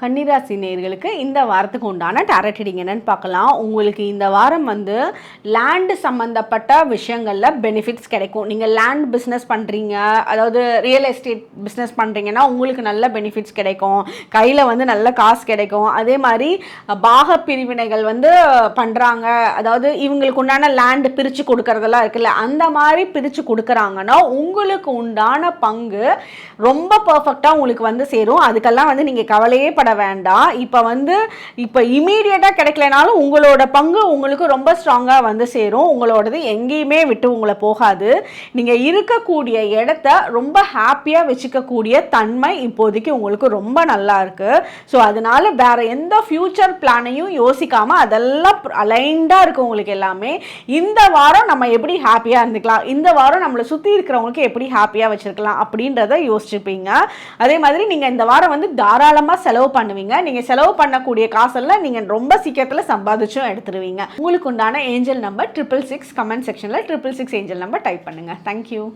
கன்னிராசி நேர்களுக்கு இந்த வாரத்துக்கு உண்டான டேரட் ரீடிங் என்னன்னு பார்க்கலாம். உங்களுக்கு இந்த வாரம் வந்து லேண்டு சம்மந்தப்பட்ட விஷயங்களில் பெனிஃபிட்ஸ் கிடைக்கும். நீங்கள் லேண்ட் பிஸ்னஸ் பண்ணுறீங்க அதாவது ரியல் எஸ்டேட் பிஸ்னஸ் பண்ணுறீங்கன்னா உங்களுக்கு நல்ல பெனிஃபிட்ஸ் கிடைக்கும். கையில் வந்து நல்ல காசு கிடைக்கும். அதே மாதிரி பாக பிரிவினைகள் வந்து பண்ணுறாங்க அதாவது இவங்களுக்கு உண்டான லேண்டு பிரித்து கொடுக்கறதெல்லாம் இருக்குல்ல அந்த மாதிரி பிரித்து கொடுக்குறாங்கன்னா உங்களுக்கு உண்டான பங்கு ரொம்ப பர்ஃபெக்டாக உங்களுக்கு வந்து சேரும். அதுக்கெல்லாம் வந்து நீங்கள் கவலையே பட வேண்டாம். இப்போ வந்து இப்போ இமீடியட்டாக கிடைக்கலனாலும் உங்களோட பங்கு உங்களுக்கு ரொம்ப ஸ்ட்ராங்காக வந்து சேரும். உங்களோடது எங்கேயுமே விட்டு உங்களை போகாது. நீங்கள் இருக்கக்கூடிய இடத்த ரொம்ப ஹாப்பியாக வச்சுக்கக்கூடிய தன்மை இப்போதைக்கு உங்களுக்கு ரொம்ப நல்லா இருக்குது ஸோ அதனால வேற எந்த ஃப்யூச்சர் பிளானையும் யோசிக்காமல் அதெல்லாம் அலைண்டாக இருக்கும் உங்களுக்கு எல்லாமே. இந்த வாரம் நம்ம எப்படி ஹாப்பியாக இருந்துக்கலாம்? இந்த வாரம் நம்மளை சுற்றி இருக்கிறவங்களுக்கு எப்படி ஹாப்பியாக வச்சுருக்கலாம்? அப்படின்றத யோசிச்சுப்பீங்க அதே மாதிரி நீங்கள் இந்த வாரம் வந்து தாராளமாக செலவு பண்ணுவீங்க. நீங்கள் செலவு பண்ணக்கூடிய காசெல்லாம் நீங்கள் ரொம்ப சீக்கிரத்தில் சம்பாதிச்சும் எடுத்துருவீங்க. உங்களுக்கு உண்டான angel number triple six comment செக்ஷனில் triple six angel number type பண்ணுங்கள் தேங்க்யூ